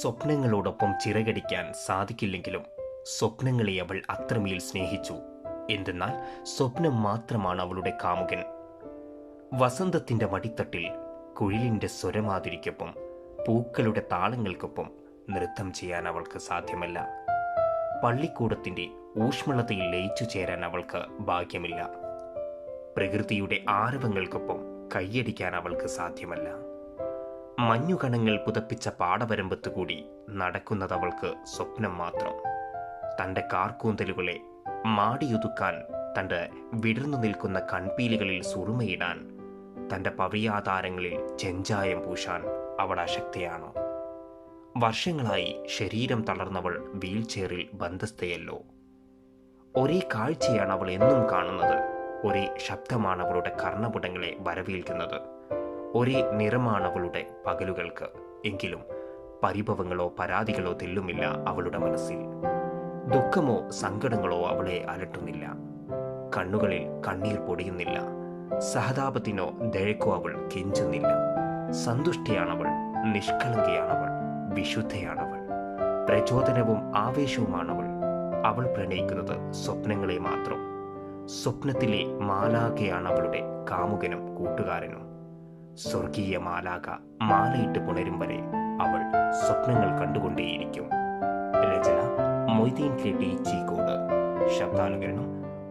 സ്വപ്നങ്ങളോടൊപ്പം ചിറകടിക്കാൻ സാധിക്കില്ലെങ്കിലും സ്വപ്നങ്ങളെ അവൾ അത്രമേൽ സ്നേഹിച്ചു. എന്തെന്നാൽ സ്വപ്നം മാത്രമാണ് അവളുടെ കാമുകൻ. വസന്തത്തിന്റെ മടിത്തട്ടിൽ കുഴിലിന്റെ സ്വരമാതിരിക്കൊപ്പം പൂക്കളുടെ താളങ്ങൾക്കൊപ്പം നൃത്തം ചെയ്യാൻ അവൾക്ക് സാധ്യമല്ല. പള്ളിക്കൂടത്തിന്റെ ഊഷ്മളതയിൽ ലയിച്ചു ചേരാൻ അവൾക്ക് ഭാഗ്യമില്ല. പ്രകൃതിയുടെ ആരവങ്ങൾക്കൊപ്പം കൈയടിക്കാൻ അവൾക്ക് സാധ്യമല്ല. മഞ്ഞുകണങ്ങൾ പുതപ്പിച്ച പാടവരമ്പത്ത് കൂടി നടക്കുന്നത് അവൾക്ക് സ്വപ്നം മാത്രം. തന്റെ കാർക്കൂന്തലുകളെ മാടിയൊതുക്കാൻ തന്റെ വിടർന്നു നിൽക്കുന്ന കൺപീലികളിൽ സുറുമയിടാൻ തന്റെ പവിയാധാരങ്ങളിൽ ചെഞ്ചായം പൂശാൻ അവൾ അശക്തയാണോ? വർഷങ്ങളായി ശരീരം തളർന്നവൾ വീൽ ചെയറിൽ ബന്ധസ്ഥയല്ലോ ഒരേ കാഴ്ചയാണ് അവൾ എന്നും കാണുന്നത്. ഒരേ ശബ്ദമാണ് അവളുടെ കർണപുടങ്ങളെ വരവേൽക്കുന്നത്. ഒരേ നിറമാണ് അവളുടെ പകലുകൾക്ക്. എങ്കിലും പരിഭവങ്ങളോ പരാതികളോ തെല്ലുമില്ല അവളുടെ മനസ്സിൽ. ദുഃഖമോ സങ്കടങ്ങളോ അവളെ അലട്ടുന്നില്ല. കണ്ണുകളിൽ കണ്ണീർ പൊടിയുന്നില്ല. സഹതാപത്തിനോ ദഴക്കോ അവൾ കെഞ്ചുന്നില്ല. സന്തുഷ്ടിയാണവൾ നിഷ്കളങ്കയാണവൾ വിശുദ്ധയാണവൾ. പ്രചോദനവും ആവേശവുമാണവൾ. അവൾ പ്രണയിക്കുന്നത് സ്വപ്നങ്ങളെ മാത്രം. സ്വപ്നത്തിലെ മാലാകയാണ് അവളുടെ കാമുകനും കൂട്ടുകാരനും. സ്വർഗീയ മാലാക മാലയിട്ട് പുണരും വരെ അവൾ സ്വപ്നങ്ങൾ കണ്ടുകൊണ്ടേയിരിക്കും. രചന മൊയ്തീൻ കെ ടി ചീക്കോട്. ശബ്ദാനുകരണം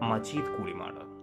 മജീദ് കൂളിമാട്.